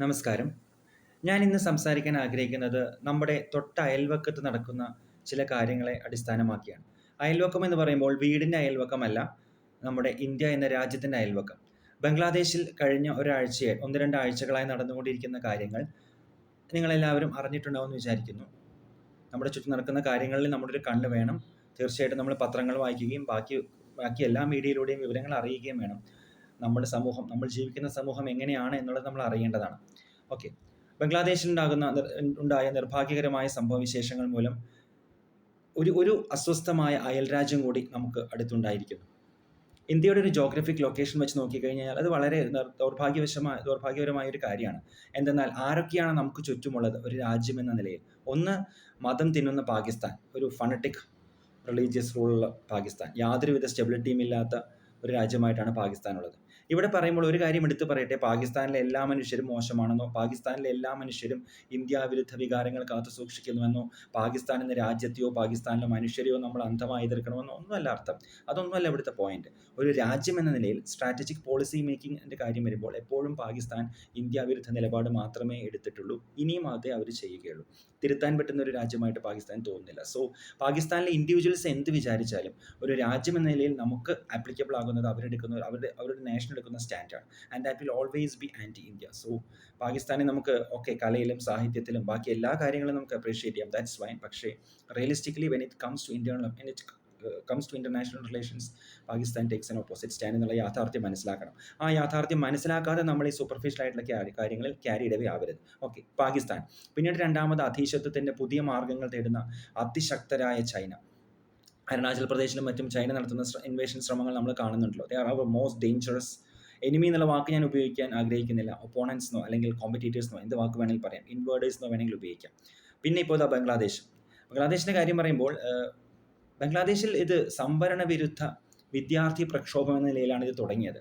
നമസ്കാരം. ഞാൻ ഇന്ന് സംസാരിക്കാൻ ആഗ്രഹിക്കുന്നത് നമ്മുടെ തൊട്ട അയൽവക്കത്ത് നടക്കുന്ന ചില കാര്യങ്ങളെ അടിസ്ഥാനമാക്കിയാണ്. അയൽവക്കം എന്ന് പറയുമ്പോൾ വീടിന്റെ അയൽവക്കമല്ല നമ്മുടെ ഇന്ത്യ എന്ന രാജ്യത്തിന്റെ അയൽവക്കം. ബംഗ്ലാദേശിൽ കഴിഞ്ഞ ഒരാഴ്ചയായി ഒന്ന് രണ്ട് ആഴ്ചകളായി നടന്നുകൊണ്ടിരിക്കുന്ന കാര്യങ്ങൾ നിങ്ങളെല്ലാവരും അറിഞ്ഞിട്ടുണ്ടാവുമെന്ന് വിചാരിക്കുന്നു. നമ്മുടെ ചുറ്റും നടക്കുന്ന കാര്യങ്ങളിൽ നമ്മുടെ ഒരു കണ്ണ് വേണം. തീർച്ചയായിട്ടും നമ്മൾ പത്രങ്ങൾ വായിക്കുകയും ബാക്കി ബാക്കി എല്ലാ മീഡിയയിലൂടെയും വിവരങ്ങൾ അറിയുകയും വേണം. നമ്മുടെ സമൂഹം നമ്മൾ ജീവിക്കുന്ന സമൂഹം എങ്ങനെയാണ് എന്നുള്ളത് നമ്മൾ അറിയേണ്ടതാണ്. ഓക്കെ ബംഗ്ലാദേശിൽ ഉണ്ടാകുന്ന നിർ- ഉണ്ടായ നിർഭാഗ്യകരമായ സംഭവവിശേഷങ്ങൾ മൂലം ഒരു ഒരു അസ്വസ്ഥമായ അയൽരാജ്യം കൂടി നമുക്ക് അടുത്തുണ്ടായിരിക്കുന്നു. ഇന്ത്യയുടെ ഒരു ജോഗ്രഫിക് ലൊക്കേഷൻ വെച്ച് നോക്കിക്കഴിഞ്ഞാൽ അത് വളരെ ദൗർഭാഗ്യവശമായ ദൗർഭാഗ്യപരമായ ഒരു കാര്യമാണ്. എന്തെന്നാൽ ആരൊക്കെയാണ് നമുക്ക് ചുറ്റുമുള്ളത്? ഒരു രാജ്യം എന്ന നിലയിൽ. ഒന്ന് മതം തിന്നുന്ന പാകിസ്ഥാൻ. ഒരു ഫണറ്റിക് റിലീജിയസ് റൂളുള്ള പാകിസ്ഥാൻ. യാതൊരുവിധ സ്റ്റെബിലിറ്റിയും ഇല്ലാത്ത ഒരു രാജ്യമായിട്ടാണ് പാകിസ്ഥാൻ ഉള്ളത്. ഇവിടെ പറയുമ്പോൾ ഒരു കാര്യം എടുത്തു പറയട്ടെ. പാകിസ്ഥാനിലെ എല്ലാ മനുഷ്യരും മോശമാണെന്നോ പാകിസ്ഥാനിലെ എല്ലാ മനുഷ്യരും ഇന്ത്യ വിരുദ്ധ വികാരങ്ങൾ കാത്തു സൂക്ഷിക്കുന്നുവെന്നോ പാകിസ്ഥാൻ എന്ന രാജ്യത്തെയോ പാകിസ്ഥാനിലെ മനുഷ്യരെയോ നമ്മൾ അന്ധമായി എതിർക്കണമെന്നോ ഒന്നുമല്ല അർത്ഥം. അതൊന്നുമല്ല ഇവിടുത്തെ പോയിന്റ് ഒരു രാജ്യം എന്ന നിലയിൽ സ്ട്രാറ്റജിക് പോളിസി മേക്കിംഗിന്റെ കാര്യം വരുമ്പോൾ എപ്പോഴും പാകിസ്ഥാൻ ഇന്ത്യ വിരുദ്ധ നിലപാട് മാത്രമേ എടുത്തിട്ടുള്ളൂ. ഇനിയും അതേ അവർ ചെയ്യുകയുള്ളൂ. തിരുത്താൻ പറ്റുന്ന ഒരു രാജ്യമായിട്ട് പാകിസ്ഥാൻ തോന്നുന്നില്ല. സോ പാകിസ്ഥാനിലെ ഇൻഡിവിജ്വൽസ് എന്ത് വിചാരിച്ചാലും ഒരു രാജ്യം എന്ന നിലയിൽ നമുക്ക് ആപ്ലിക്കബിൾ ആകുന്നത് അവരെടുക്കുന്ന അവരുടെ അവരുടെ നാഷൻ എടുക്കുന്ന സ്റ്റാൻഡാണ് and that will always be anti India so പാകിസ്ഥാനെ നമുക്ക് ഓക്കെ കലയിലും സാഹിത്യത്തിലും ബാക്കി എല്ലാ കാര്യങ്ങളും നമുക്ക് അപ്രീഷിയേറ്റ് ചെയ്യാം. ദാറ്റ്സ് വൈൻ പക്ഷേ realistically when it comes to internal it comes to international relations Pakistan takes an opposite stand എന്നുള്ള യാഥാർത്ഥ്യം മനസ്സിലാക്കണം. ആ യാഥാർത്ഥ്യം മനസ്സിലാക്കാതെ നമ്മൾ ഈ സൂപ്പർഫിഷ്യൽ ആയിട്ടുള്ള കാര്യ- കാര്യങ്ങളിൽ ക്യാരി ഇടവേ ആവരുത്. ഓക്കെ പാകിസ്ഥാൻ. പിന്നീട് രണ്ടാമത് അധീശത്വത്തിന്റെ പുതിയ മാർഗങ്ങൾ തേടുന്ന അതിശക്തരായ ചൈന. അരുണാചൽ പ്രദേശിലും മറ്റും ചൈന നടത്തുന്ന ഇൻവേഷൻ ശ്രമങ്ങൾ നമ്മൾ കാണുന്നുണ്ടല്ലോ. They are our most dangerous enemy എന്നുള്ള വാക്ക് ഞാൻ ഉപയോഗിക്കാൻ ആഗ്രഹിക്കുന്നില്ല. ഒപ്പോണൻസിനോ അല്ലെങ്കിൽ കോമ്പറ്റീറ്റേഴ്സിനോ എന്ത് വാക്ക് വേണമെങ്കിൽ പറയാം. ഇൻവേർഡേഴ്സിനോ വേണമെങ്കിൽ ഉപയോഗിക്കാം. പിന്നെ ഇപ്പോൾ ബംഗ്ലാദേശ്. ബംഗ്ലാദേശിന്റെ കാര്യം പറയുമ്പോൾ ബംഗ്ലാദേശിൽ ഇത് സംവരണ വിരുദ്ധ വിദ്യാർത്ഥി പ്രക്ഷോഭം എന്ന നിലയിലാണ് ഇത് തുടങ്ങിയത്.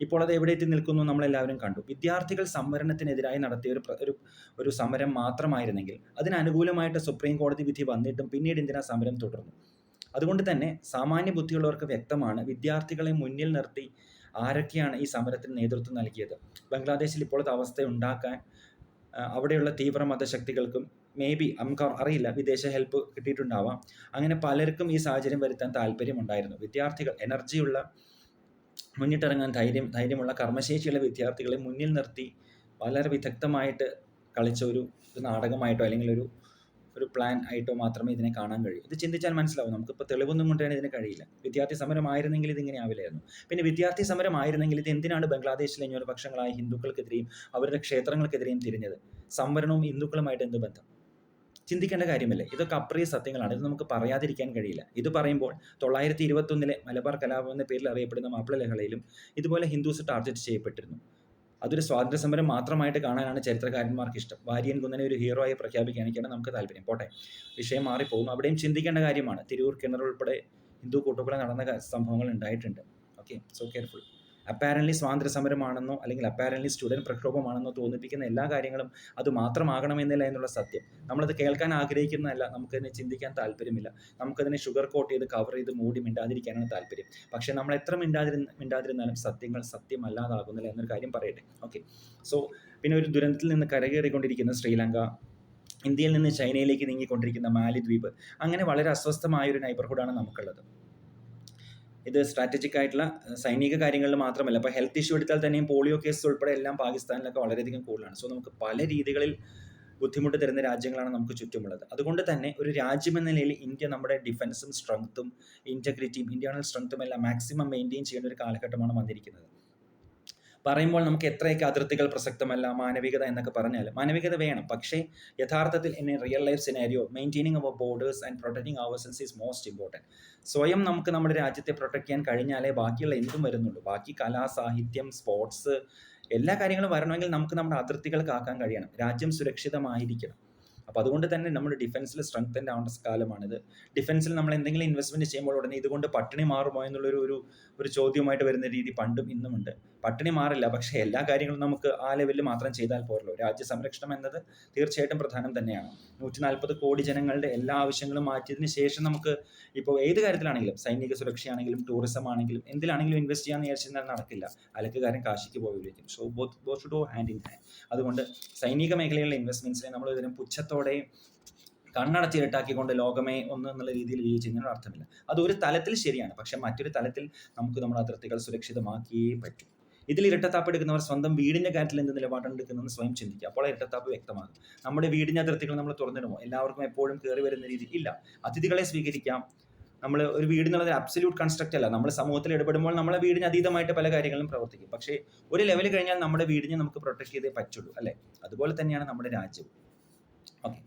ഇപ്പോൾ അത് എവിടെ എത്തി നിൽക്കുന്നു നമ്മളെല്ലാവരും കണ്ടു. വിദ്യാർത്ഥികൾ സംവരണത്തിനെതിരായി നടത്തിയ ഒരു ഒരു ഒരു സമരം മാത്രമായിരുന്നെങ്കിൽ അതിനനുകൂലമായിട്ട് സുപ്രീം കോടതി വിധി വന്നിട്ടും പിന്നീട് എന്തിനാ സമരം തുടർന്നു? അതുകൊണ്ട് തന്നെ സാമാന്യ ബുദ്ധിയുള്ളവർക്ക് വ്യക്തമാണ് വിദ്യാർത്ഥികളെ മുന്നിൽ നിർത്തി ആരൊക്കെയാണ് ഈ സമരത്തിന് നേതൃത്വം നൽകിയത്? ബംഗ്ലാദേശിൽ ഇപ്പോഴത്തെ അവസ്ഥ ഉണ്ടാക്കാൻ അവിടെയുള്ള തീവ്ര മതശക്തികൾക്കും മേ ബി നമുക്ക് അറിയില്ല വിദേശ ഹെൽപ്പ് കിട്ടിയിട്ടുണ്ടാവാം. അങ്ങനെ പലർക്കും ഈ സാഹചര്യം വരുത്താൻ താല്പര്യമുണ്ടായിരുന്നു. വിദ്യാർത്ഥികൾ എനർജിയുള്ള മുന്നിട്ടിറങ്ങാൻ ധൈര്യം ധൈര്യമുള്ള കർമ്മശേഷിയുള്ള വിദ്യാർത്ഥികളെ മുന്നിൽ നിർത്തി വളരെ വിദഗ്ധമായിട്ട് കളിച്ച ഒരു നാടകമായിട്ടോ അല്ലെങ്കിൽ ഒരു ഒരു പ്ലാൻ ആയിട്ടോ മാത്രമേ ഇതിനെ കാണാൻ കഴിയൂ. ഇത് ചിന്തിച്ചാൽ മനസ്സിലാവും. നമുക്കിപ്പോൾ തെളിവൊന്നും കൊണ്ടുതന്നെ ഇതിന് കഴിയില്ല. വിദ്യാർത്ഥി സമരമായിരുന്നെങ്കിൽ ഇതിങ്ങനെ ആവില്ലായിരുന്നു. പിന്നെ വിദ്യാർത്ഥി സമരമായിരുന്നെങ്കിൽ ഇത് എന്തിനാണ് ബംഗ്ലാദേശിലെ ന്യൂനപക്ഷങ്ങളായ ഹിന്ദുക്കൾക്കെതിരെയും അവരുടെ ക്ഷേത്രങ്ങൾക്കെതിരെയും തിരിഞ്ഞത്? സംവരണവും ഹിന്ദുക്കളുമായിട്ട് എന്ത് ബന്ധം? ചിന്തിക്കേണ്ട കാര്യമല്ലേ. ഇതൊക്കെ അപ്രിയ സത്യങ്ങളാണ്. ഇത് നമുക്ക് പറയാതിരിക്കാൻ കഴിയില്ല. ഇത് പറയുമ്പോൾ തൊള്ളായിരത്തി ഇരുപത്തൊന്നിലെ മലബാർ കലാപം എന്ന പേരിൽ അറിയപ്പെടുന്ന മാപ്പിള ലഹളയിലും ഇതുപോലെ ഹിന്ദുസ് ടാർഗറ്റ് ചെയ്യപ്പെട്ടിരുന്നു. അതൊരു സ്വാതന്ത്ര്യ സമരം മാത്രമായിട്ട് കാണാനാണ് ചരിത്രകാരന്മാർക്ക് ഇഷ്ടം വാര്യൻ കുന്നനെ ഒരു ഹീറോ ആയി പ്രഖ്യാപിക്കാനൊക്കെയാണ് നമുക്ക് താല്പര്യം. പോട്ടെ. വിഷയം മാറിപ്പോകും. അവിടെയും ചിന്തിക്കേണ്ട കാര്യമാണ്. തിരൂർ കിണർ ഉൾപ്പെടെ ഹിന്ദു കൂട്ടുകൂടെ നടന്ന സംഭവങ്ങൾ ഉണ്ടായിട്ടുണ്ട്. ഓക്കെ സോ കെയർഫുൾ അപ്പാരൻലി സ്വാതന്ത്ര്യ സമരമാണെന്നോ അല്ലെങ്കിൽ അപ്പാരൻലി സ്റ്റുഡന്റ് പ്രക്ഷോഭമാണെന്നോ തോന്നിപ്പിക്കുന്ന എല്ലാ കാര്യങ്ങളും അത് മാത്രമാകണമെന്നില്ല എന്നുള്ള സത്യം. നമ്മളത് കേൾക്കാൻ ആഗ്രഹിക്കുന്നതല്ല നമുക്കതിനെ ചിന്തിക്കാൻ താല്പര്യമില്ല. നമുക്കതിനെ ഷുഗർ കോട്ട് ചെയ്ത് കവർ ചെയ്ത് മൂടി മിണ്ടാതിരിക്കാനാണ് താല്പര്യം. പക്ഷേ നമ്മൾ എത്ര മിണ്ടാതിരുന്ന മിണ്ടാതിരുന്നാലും സത്യങ്ങൾ സത്യമല്ലാതാകുന്നില്ല എന്നൊരു കാര്യം പറയട്ടെ. ഓക്കെ സോ പിന്നെ ഒരു ദുരന്തത്തിൽ നിന്ന് കരകയറിക്കൊണ്ടിരിക്കുന്ന ശ്രീലങ്ക ഇന്ത്യയിൽ നിന്ന് ചൈനയിലേക്ക് നീങ്ങിക്കൊണ്ടിരിക്കുന്ന മാലിദ്വീപ് അങ്ങനെ വളരെ അസ്വസ്ഥമായ ഒരു നൈബർഹുഡാണ് നമുക്കുള്ളത്. ഇത് സ്ട്രാറ്റജിക് ആയിട്ടുള്ള സൈനിക കാര്യങ്ങളിൽ മാത്രമല്ല. ഇപ്പോൾ ഹെൽത്ത് ഇഷ്യൂ എടുത്താൽ തന്നെയും പോളിയോ കേസ് ഉൾപ്പെടെ എല്ലാം പാകിസ്ഥാനിലൊക്കെ വളരെയധികം കൂടുതലാണ്. സോ നമുക്ക് പല രീതികളിൽ ബുദ്ധിമുട്ട് തരുന്ന രാജ്യങ്ങളാണ് നമുക്ക് ചുറ്റുമുള്ളത്. അതുകൊണ്ട് തന്നെ ഒരു രാജ്യം എന്ന നിലയിൽ ഇന്ത്യ നമ്മുടെ ഡിഫൻസും സ്ട്രെങ്ത്തും ഇന്റഗ്രിറ്റിയും ഇന്റേണൽ സ്ട്രെങ്ത്തും എല്ലാം മാക്സിമം മെയിന്റെയിൻ ചെയ്യേണ്ട ഒരു കാലഘട്ടമാണ് വന്നിരിക്കുന്നത്. പറയുമ്പോൾ നമുക്ക് എത്രയൊക്കെ അതിർത്തികൾ പ്രസക്തമല്ല മാനവികത എന്നൊക്കെ പറഞ്ഞാൽ മാനവികത വേണം. പക്ഷേ യഥാർത്ഥത്തിൽ in real life scenario maintaining our borders and protecting our sense is most important സ്വയം നമുക്ക് നമ്മുടെ രാജ്യത്തെ പ്രൊട്ടക്ട് ചെയ്യാൻ കഴിഞ്ഞാലേ ബാക്കിയുള്ള എന്തും വരുന്നുള്ളൂ. ബാക്കി കലാ സാഹിത്യം സ്പോർട്സ് എല്ലാ കാര്യങ്ങളും വരണമെങ്കിൽ നമുക്ക് നമ്മുടെ അതിർത്തികൾ കാക്കാൻ കഴിയണം. രാജ്യം സുരക്ഷിതമായിരിക്കണം. അപ്പോൾ അതുകൊണ്ട് തന്നെ നമ്മൾ ഡിഫൻസിൽ സ്ട്രെങ്തൻഡ് ആവേണ്ട കാലമാണിത്. ഡിഫൻസിൽ നമ്മൾ എന്തെങ്കിലും ഇൻവെസ്റ്റ്മെന്റ് ചെയ്യുമ്പോൾ ഉടനെ ഇതുകൊണ്ട് പട്ടിണി മാറുമോ എന്നുള്ളൊരു ഒരു ഒരു ചോദ്യമായിട്ട് വരുന്ന രീതി പണ്ടും ഇന്നുമുണ്ട്. പട്ടിണി മാറില്ല പക്ഷേ എല്ലാ കാര്യങ്ങളും നമുക്ക് ആ ലെവലിൽ മാത്രം ചെയ്താൽ പോരല്ലോ. രാജ്യ സംരക്ഷണം എന്നത് തീർച്ചയായിട്ടും പ്രധാനം തന്നെയാണ്. നൂറ്റി നാൽപ്പത് കോടി ജനങ്ങളുടെ എല്ലാ ആവശ്യങ്ങളും മാറ്റിയതിന് ശേഷം നമുക്ക് ഇപ്പോൾ ഏത് കാര്യത്തിലാണെങ്കിലും സൈനിക സുരക്ഷയാണെങ്കിലും ടൂറിസം ആണെങ്കിലും എന്തിലാണെങ്കിലും ഇൻവെസ്റ്റ് ചെയ്യാൻ വിചാരിച്ചാൽ നടക്കില്ല. അലക്കുകാരൻ കാശിക്ക് പോയി വിളിക്കും. So both both to hand in hand അതുകൊണ്ട് സൈനിക മേഖലയിലുള്ള ഇൻവെസ്റ്റ്മെന്റ്സിനെ നമ്മൾ ഇതിനും പുച്ഛത്തോടെ കണ്ണടച്ചിരട്ടാക്കിക്കൊണ്ട് ലോകമേ ഒന്ന് എന്നുള്ള രീതിയിൽ വ്യൂ ചെയ്യുന്നതിന് അർത്ഥമില്ല. അത് ഒരു തലത്തിൽ ശരിയാണ്. പക്ഷെ മറ്റൊരു തലത്തിൽ നമുക്ക് നമ്മുടെ അതിർത്തികൾ സുരക്ഷിതമാക്കിയേ പറ്റൂ. ഇതിൽ ഇരട്ടത്താപ്പ് എടുക്കുന്നവർ സ്വന്തം വീടിന്റെ കാര്യത്തിൽ എന്ത് നിലപാടാണ് എടുക്കുന്നതെന്ന് സ്വയം ചിന്തിക്കുക. അപ്പോൾ ഇരട്ടത്താപ്പ് വ്യക്തമാകും. നമ്മുടെ വീടിന്റെ അതിർത്തികൾ നമ്മൾ തുറന്നിടുമോ? എല്ലാവർക്കും എപ്പോഴും കയറി വരുന്ന രീതി ഇല്ല. അതിഥികളെ സ്വീകരിക്കാം. നമ്മൾ ഒരു വീട് എന്നുള്ളത് അബ്സല്യൂട്ട് കൺസ്ട്രക്റ്റ് അല്ല. നമ്മൾ സമൂഹത്തിൽ ഇടപെടുമ്പോൾ നമ്മളെ വീടിന് അതീതമായിട്ട് പല കാര്യങ്ങളും പ്രവർത്തിക്കും. പക്ഷേ ഒരു ലെവൽ കഴിഞ്ഞാൽ നമ്മുടെ വീടിനെ നമുക്ക് പ്രൊട്ടക്ട് ചെയ്തേ പറ്റുള്ളൂ അല്ലേ? അതുപോലെ തന്നെയാണ് നമ്മുടെ രാജ്യവും. ഓക്കെ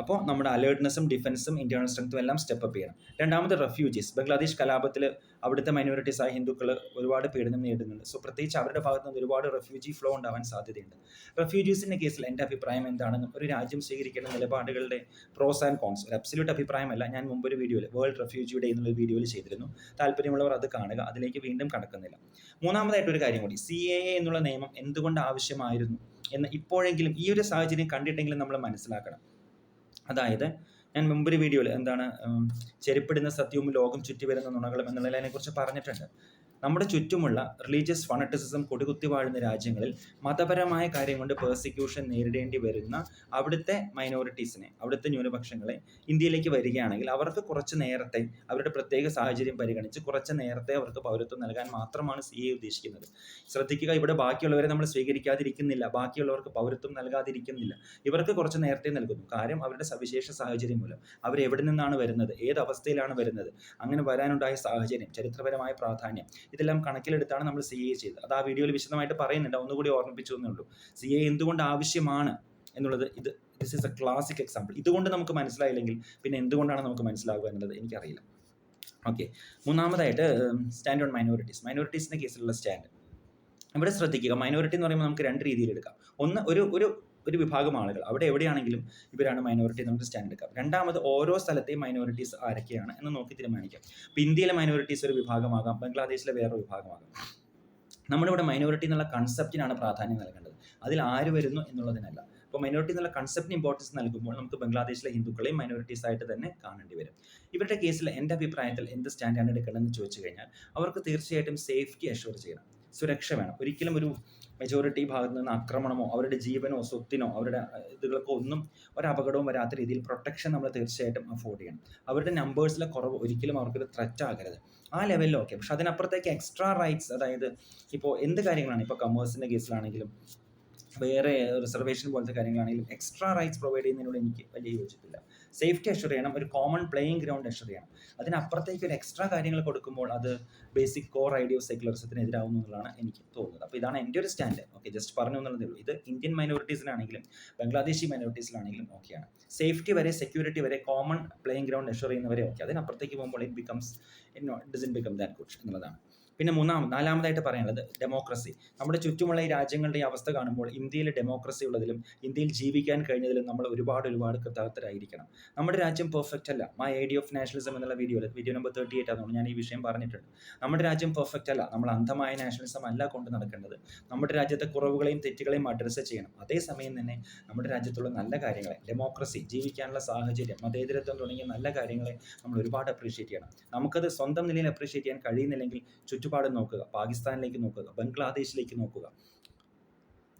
അപ്പോൾ നമ്മുടെ അലേർട്ട്നെസ്സും ഡിഫൻസും ഇന്റേണൽ സ്ട്രെങ്ത്തും എല്ലാം സ്റ്റെപ്പ് അപ്പ് ചെയ്യണം. രണ്ടാമത് റെഫ്യൂജീസ് ബംഗ്ലാദേശ് കലാപത്തിൽ അവിടുത്തെ മൈനോറിറ്റീസ് ആയ ഹിന്ദുക്കൾ ഒരുപാട് പീഡനം നേടുന്നുണ്ട് സോ പ്രത്യേകിച്ച് അവരുടെ ഭാഗത്ത് നിന്ന് ഒരുപാട് റെഫ്യൂജി ഫ്ലോ ഉണ്ടാവാൻ സാധ്യതയുണ്ട്. റെഫ്യൂജീസിന്റെ കേസിൽ എന്റെ അഭിപ്രായം എന്താണെന്നും ഒരു രാജ്യം സ്വീകരിക്കേണ്ട നിലപാടുകളുടെ പ്രോസ് ആൻഡ് കോൺസ് ഒരു അബ്സല്യൂട്ട് അഭിപ്രായമല്ല ഞാൻ മുമ്പൊരു വീഡിയോയിൽ വേൾഡ് റെഫ്യൂജി ഡേ എന്നുള്ള വീഡിയോയിൽ ചെയ്തിരുന്നു. താല്പര്യമുള്ളവർ അത് കാണുക അതിലേക്ക് വീണ്ടും കടക്കുന്നില്ല. മൂന്നാമതായിട്ട് ഒരു കാര്യം കൂടി. സി എ എന്നുള്ള നിയമം എന്തുകൊണ്ട് ആവശ്യമായിരുന്നു? എന്ന് ഇപ്പോഴെങ്കിലും ഈ ഒരു സാഹചര്യം കണ്ടിട്ടെങ്കിലും നമ്മൾ മനസ്സിലാക്കണം. അതായത് ഞാൻ മുമ്പൊരു വീഡിയോയിൽ എന്താണ് ചെരുപ്പിടുന്ന സത്യവും ലോകം ചുറ്റി വരുന്ന നുണകളും എന്നുള്ളതിനെ കുറിച്ച് പറഞ്ഞിട്ടുണ്ട്. നമ്മുടെ ചുറ്റുമുള്ള റിലീജിയസ് ഫണറ്റിസിസം കൊടികുത്തി വാഴുന്ന രാജ്യങ്ങളിൽ മതപരമായ കാര്യം കൊണ്ട് പേഴ്സിക്യൂഷൻ നേരിടേണ്ടി വരുന്ന അവിടുത്തെ മൈനോറിറ്റീസിനെ അവിടുത്തെ ന്യൂനപക്ഷങ്ങളെ ഇന്ത്യയിലേക്ക് വരികയാണെങ്കിൽ അവർക്ക് കുറച്ച് നേരത്തെ അവരുടെ പ്രത്യേക സാഹചര്യം പരിഗണിച്ച് കുറച്ച് നേരത്തെ അവർക്ക് പൗരത്വം നൽകാൻ മാത്രമാണ് സി എ ഉദ്ദേശിക്കുന്നത്. ശ്രദ്ധിക്കുക ഇവിടെ ബാക്കിയുള്ളവരെ നമ്മൾ സ്വീകരിക്കാതിരിക്കുന്നില്ല. ബാക്കിയുള്ളവർക്ക് പൗരത്വം നൽകാതിരിക്കുന്നില്ല. ഇവർക്ക് കുറച്ച് നേരത്തെ നൽകുന്നു. കാര്യം അവരുടെ സവിശേഷ സാഹചര്യം മൂലം. അവർ എവിടെ നിന്നാണ് വരുന്നത്? ഏത് അവസ്ഥയിലാണ് വരുന്നത്? അങ്ങനെ വരാനുണ്ടായ സാഹചര്യം ചരിത്രപരമായ പ്രാധാന്യം ഇതെല്ലാം കണക്കിലെടുത്താണ് നമ്മൾ സി എ ചെയ്തത്. അത് ആ വീഡിയോയിൽ വിശദമായിട്ട് പറയുന്നുണ്ട്. ഒന്നുകൂടി ഓർമ്മിപ്പിച്ചു എന്നേ ഉള്ളൂ. സി എ എന്തുകൊണ്ട് ആവശ്യമാണ് എന്നുള്ളത് ഇത് this is a classic example ഇതുകൊണ്ട് നമുക്ക് മനസ്സിലായില്ലെങ്കിൽ പിന്നെ എന്തുകൊണ്ടാണ് നമുക്ക് മനസ്സിലാവുക എന്നുള്ളത് എനിക്കറിയില്ല. ഓക്കെ മൂന്നാമതായിട്ട് സ്റ്റാൻഡ് ഓൺ മൈനോറിറ്റീസ് മൈനോറിറ്റീസിന്റെ കേസിലുള്ള സ്റ്റാൻഡ് ഇവിടെ ശ്രദ്ധിക്കുക. മൈനോറിറ്റി എന്ന് പറയുമ്പോൾ നമുക്ക് രണ്ട് രീതിയിൽ എടുക്കാം. ഒന്ന് ഒരു ഒരു ഒരു വിഭാഗം ആളുകൾ. അവിടെ എവിടെയാണെങ്കിലും ഇവരാണ് മൈനോറിറ്റി നമുക്ക് സ്റ്റാൻഡ് എടുക്കാം രണ്ടാമത് ഓരോ സ്ഥലത്തെയും മൈനോറിറ്റീസ് ആരൊക്കെയാണ് എന്ന് നോക്കി തീരുമാനിക്കാം. ഇപ്പം ഇന്ത്യയിലെ മൈനോറിറ്റീസ് ഒരു വിഭാഗമാകാം ബംഗ്ലാദേശിലെ വേറൊരു വിഭാഗമാകാം. നമ്മളിവിടെ മൈനോറിറ്റി എന്നുള്ള കൺസെപ്റ്റിനാണ് പ്രാധാന്യം നൽകേണ്ടത്. അതിൽ ആര് വരുന്നു എന്നുള്ളതിനല്ല. അപ്പോൾ മൈനോറിറ്റി എന്നുള്ള കൺസെപ്റ്റിന് ഇമ്പോർട്ടൻസ് നൽകുമ്പോൾ നമുക്ക് ബംഗ്ലാദേശിലെ ഹിന്ദുക്കളെയും മൈനോറിറ്റീസ് ആയിട്ട് തന്നെ കാണേണ്ടി വരും. ഇവരുടെ കേസിൽ എന്റെ അഭിപ്രായത്തിൽ എന്ത് സ്റ്റാൻഡാണ് എടുക്കേണ്ടതെന്ന് ചോദിച്ചു കഴിഞ്ഞാൽ അവർക്ക് തീർച്ചയായിട്ടും സേഫ്റ്റി അഷ്യൂർ ചെയ്യണം. സുരക്ഷ വേണം. ഒരിക്കലും ഒരു മെജോറിറ്റി ഭാഗത്ത് നിന്ന് ആക്രമണമോ അവരുടെ ജീവനോ സ്വത്തിനോ അവരുടെ ഇതുകൾക്കോ ഒന്നും ഒരു അപകടവും വരാത്ത രീതിയിൽ പ്രൊട്ടക്ഷൻ നമ്മൾ തീർച്ചയായിട്ടും അഫോർഡ് ചെയ്യണം. അവരുടെ നമ്പേഴ്സിലെ കുറവ് ഒരിക്കലും അവർക്കൊരു ത്രെറ്റ് ആകരുത്. ആ ലെവലിലൊക്കെ പക്ഷെ അതിനപ്പുറത്തേക്ക് എക്സ്ട്രാ റൈറ്റ്സ് അതായത് ഇപ്പോൾ എന്ത് കാര്യങ്ങളാണ്? ഇപ്പോൾ കമേഴ്സിന്റെ കേസിലാണെങ്കിലും വേറെ റിസർവേഷൻ പോലത്തെ കാര്യങ്ങളാണെങ്കിലും എക്സ്ട്രാ റൈറ്റ്സ് പ്രൊവൈഡ് ചെയ്യുന്നതിനോട് എനിക്ക് വലിയ യോജിപ്പില്ല. സേഫ്റ്റി അഷ്വർ ചെയ്യണം ഒരു കോമൺ പ്ലേയിങ് ഗ്രൗണ്ട് അഷ്വർ ചെയ്യണം. അതിനപ്പുറത്തേക്ക് ഒരു എക്സ്ട്രാ കാര്യങ്ങൾ കൊടുക്കുമ്പോൾ അത് ബേസിക് കോർ ഐഡിയ സെക്യുലറിസത്തിന് എതിരാവുന്നു എന്നുള്ളതാണ് എനിക്ക് തോന്നുന്നത്. അപ്പോൾ ഇതാണ് എന്റെ ഒരു സ്റ്റാൻഡ് ഓക്കെ ജസ്റ്റ് പറഞ്ഞു എന്നുള്ളതേ ഉള്ളൂ. ഇത് ഇന്ത്യൻ മൈനോറിറ്റീസിനാണെങ്കിലും ബംഗ്ലാദേശി മൈനോറിറ്റീസിലാണെങ്കിലും ഓക്കെയാണ് സേഫ്റ്റി വരെ സെക്യൂരിറ്റി വരെ കോമൺ പ്ലേയിങ് ഗ്രൗണ്ട് അഷ്വർ ചെയ്യുന്നവരെ ഓക്കെ അതിനപ്പുറത്തേക്ക് പോകുമ്പോൾ it becomes it doesn't become that good എന്നുള്ളതാണ്. പിന്നെ മൂന്നാമത് നാലാമതായിട്ട് പറയാനുള്ളത് ഡെമോക്രസി നമ്മുടെ ചുറ്റുമുള്ള ഈ രാജ്യങ്ങളുടെ ഈ അവസ്ഥ കാണുമ്പോൾ ഇന്ത്യയിൽ ഡെമോക്രസി ഉള്ളതിലും ഇന്ത്യയിൽ ജീവിക്കാൻ കഴിഞ്ഞതിലും നമ്മൾ ഒരുപാട് ഒരുപാട് കൃതാർത്ഥരായിരിക്കണം. നമ്മുടെ രാജ്യം പെർഫെക്റ്റ് അല്ല. മൈ ഐഡിയ ഓഫ് നാഷണലിസം എന്നുള്ള വീഡിയോയിൽ വീഡിയോ നമ്പർ തേർട്ടി എയ്റ്റ് ആണെന്ന് ഞാൻ ഈ വിഷയം പറഞ്ഞിട്ടുണ്ട്. നമ്മുടെ രാജ്യം പെർഫെക്റ്റ് അല്ല. നമ്മൾ അന്ധമായ നാഷണലിസം അല്ല കൊണ്ട് നടക്കേണ്ടത്. നമ്മുടെ രാജ്യത്തെ കുറവുകളെയും തെറ്റുകളെയും അഡ്രസ്സ് ചെയ്യണം. അതേസമയം തന്നെ നമ്മുടെ രാജ്യത്തുള്ള നല്ല കാര്യങ്ങളെ ഡെമോക്രസി ജീവിക്കാനുള്ള സാഹചര്യം മതേതരത്വം തുടങ്ങിയ നല്ല കാര്യങ്ങളെ നമ്മൾ ഒരുപാട് അപ്രീഷിയേറ്റ് ചെയ്യണം. നമുക്കത് സ്വന്തം നിലയിൽ അപ്രീഷിയേറ്റ് ചെയ്യാൻ കഴിയുന്നില്ലെങ്കിൽ ചുറ്റുപാടും നോക്കുക. പാകിസ്ഥാനിലേക്ക് നോക്കുക ബംഗ്ലാദേശിലേക്ക് നോക്കുക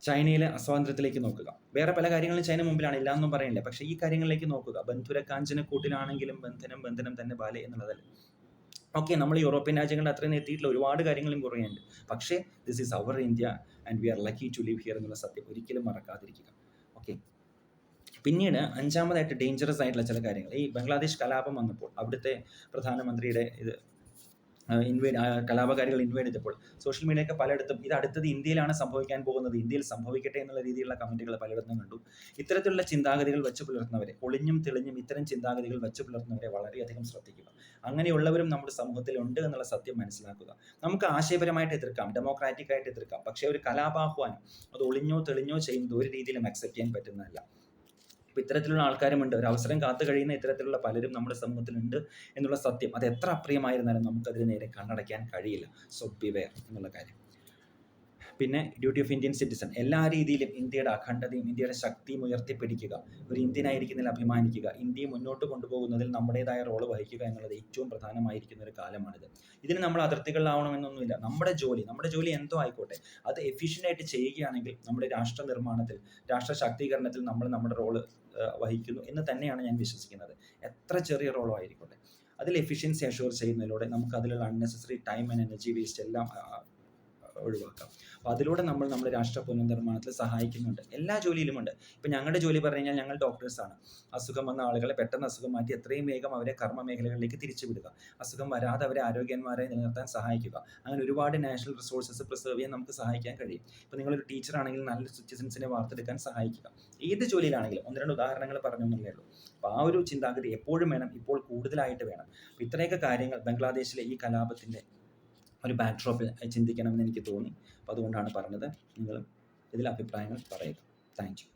ചൈനയിലെ അസ്വാതന്ത്ര്യത്തിലേക്ക് നോക്കുക. വേറെ പല കാര്യങ്ങളും ചൈന മുമ്പിലാണ് ഇല്ല എന്നും പറയില്ല പക്ഷേ ഈ കാര്യങ്ങളിലേക്ക് നോക്കുക. ബന്ധുര കാഞ്ചന കൂട്ടിലാണെങ്കിലും ബന്ധനം ബന്ധനം തന്നെ ബാലെ എന്നുള്ളതല്ല. ഓക്കെ നമ്മൾ യൂറോപ്യൻ രാജ്യങ്ങളുടെ അത്രയും എത്തിയിട്ടുള്ള ഒരുപാട് കാര്യങ്ങളും കുറയുന്നുണ്ട്. പക്ഷേ this is our India and we are lucky to live here എന്നുള്ള സത്യം ഒരിക്കലും മറക്കാതിരിക്കുക. ഓക്കെ. പിന്നീട് അഞ്ചാമതായിട്ട് ഡേഞ്ചറസ് ആയിട്ടുള്ള ചില കാര്യങ്ങൾ. ഈ ബംഗ്ലാദേശ് കലാപം വന്നപ്പോൾ അവിടുത്തെ പ്രധാനമന്ത്രിയുടെ ഇത് ഇൻവേഡ് കലാപകാരികൾ ഇൻവൈറ്റ് ചെയ്തപ്പോൾ സോഷ്യൽ മീഡിയയൊക്കെ പലയിടത്തും ഇത് അടുത്തത് ഇന്ത്യയിലാണ് സംഭവിക്കാൻ പോകുന്നത് ഇന്ത്യയിൽ സംഭവിക്കട്ടെ എന്നുള്ള രീതിയിലുള്ള കമന്റുകൾ പലയിടത്തും കണ്ടു. ഇത്തരത്തിലുള്ള ചിന്താഗതികൾ വെച്ച് പുലർത്തുന്നവരെ ഒളിഞ്ഞും തെളിഞ്ഞും ഇത്തരം ചിന്താഗതികൾ വെച്ച് പുലർത്തുന്നവരെ വളരെയധികം ശ്രദ്ധിക്കുക. അങ്ങനെയുള്ളവരും നമ്മുടെ സമൂഹത്തിൽ ഉണ്ട് എന്നുള്ള സത്യം മനസ്സിലാക്കുക. നമുക്ക് ആശയപരമായിട്ട് എതിർക്കാം ഡെമോക്രാറ്റിക് ആയിട്ട് എതിർക്കാം പക്ഷേ ഒരു കലാപാഹ്വാനം അത് ഒളിഞ്ഞോ തെളിഞ്ഞോ ചെയ്യുന്നത് ഒരു രീതിയിലും അക്സെപ്റ്റ് ചെയ്യാൻ പറ്റുന്നതല്ല. അപ്പോൾ ഇത്തരത്തിലുള്ള ആൾക്കാരുമുണ്ട്. ഒരു അവസരം കാത്തു കഴിയുന്ന ഇത്തരത്തിലുള്ള പലരും നമ്മുടെ സമൂഹത്തിലുണ്ട് എന്നുള്ള സത്യം. അത് എത്ര അപ്രിയമായിരുന്നാലും നമുക്കതിന് നേരെ കണ്ണടയ്ക്കാൻ കഴിയില്ല. സോ ബിവെയർ എന്നുള്ള കാര്യം. പിന്നെ ഡ്യൂട്ടി ഓഫ് ഇന്ത്യൻ സിറ്റിസൺ എല്ലാ രീതിയിലും ഇന്ത്യയുടെ അഖണ്ഡതയും ഇന്ത്യയുടെ ശക്തിയും ഉയർത്തിപ്പിടിക്കുക. ഒരു ഇന്ത്യനായിരിക്കുന്നതിൽ അഭിമാനിക്കുക. ഇന്ത്യയെ മുന്നോട്ട് കൊണ്ടുപോകുന്നതിൽ നമ്മുടേതായ റോൾ വഹിക്കുക എന്നുള്ളത് ഏറ്റവും പ്രധാനമായിരിക്കുന്ന ഒരു കാലമാണിത്. ഇതിന് നമ്മൾ അതിർത്തികളിലാവണമെന്നൊന്നുമില്ല. നമ്മുടെ ജോലി നമ്മുടെ ജോലി എന്തോ ആയിക്കോട്ടെ. അത് എഫിഷ്യന്റ് ആയിട്ട് ചെയ്യുകയാണെങ്കിൽ നമ്മുടെ രാഷ്ട്ര നിർമ്മാണത്തിൽ രാഷ്ട്ര ശാക്തീകരണത്തിൽ നമ്മൾ നമ്മുടെ റോൾ വഹിക്കുന്നു എന്ന് തന്നെയാണ് ഞാൻ വിശ്വസിക്കുന്നത്. എത്ര ചെറിയ റോളോ ആയിരിക്കോട്ടെ. അതിൽ എഫിഷ്യൻസി അഷ്യൂർ ചെയ്യുന്നതിലൂടെ നമുക്ക് അതിലുള്ള unnecessary time and energy waste എല്ലാം ഒഴിവാക്കാം. അപ്പോൾ അതിലൂടെ നമ്മൾ നമ്മുടെ രാഷ്ട്ര പുനർനിർമ്മാണത്തിൽ സഹായിക്കുന്നുണ്ട്. എല്ലാ ജോലിയിലുമുണ്ട്. ഇപ്പം ഞങ്ങളുടെ ജോലി പറഞ്ഞു കഴിഞ്ഞാൽ ഞങ്ങൾ ഡോക്ടേഴ്സാണ് അസുഖം വന്ന ആളുകളെ പെട്ടെന്ന് അസുഖം മാറ്റി എത്രയും വേഗം അവരെ കർമ്മ മേഖലകളിലേക്ക് തിരിച്ചുവിടുക. അസുഖം വരാതെ അവരെ ആരോഗ്യന്മാരെ നിലനിർത്താൻ സഹായിക്കുക. അങ്ങനെ ഒരുപാട് നാഷണൽ റിസോഴ്സസ് പ്രിസർവ് ചെയ്യാൻ നമുക്ക് സഹായിക്കാൻ കഴിയും. ഇപ്പോൾ നിങ്ങളൊരു ടീച്ചറാണെങ്കിൽ നല്ല സിറ്റിസൻസിനെ വാർത്തെടുക്കാൻ സഹായിക്കുക. ഏത് ജോലിയിലാണെങ്കിലും ഒന്ന് രണ്ട് ഉദാഹരണങ്ങൾ പറഞ്ഞു എന്നേ ഉള്ളൂ. അപ്പോൾ ആ ഒരു ചിന്താഗതി എപ്പോഴും വേണം ഇപ്പോൾ കൂടുതലായിട്ട് വേണം. ഇത്രയൊക്കെ കാര്യങ്ങൾ ബംഗ്ലാദേശിലെ ഈ കലാപത്തിന്റെ ഒരു ബാക്ക്ഡ്രോപ്പിൽ ചിന്തിക്കണമെന്ന് എനിക്ക് തോന്നി. അപ്പോൾ അതുകൊണ്ടാണ് പറഞ്ഞത്. നിങ്ങൾ ഇതിൽ അഭിപ്രായങ്ങൾ പറയുക. Thank you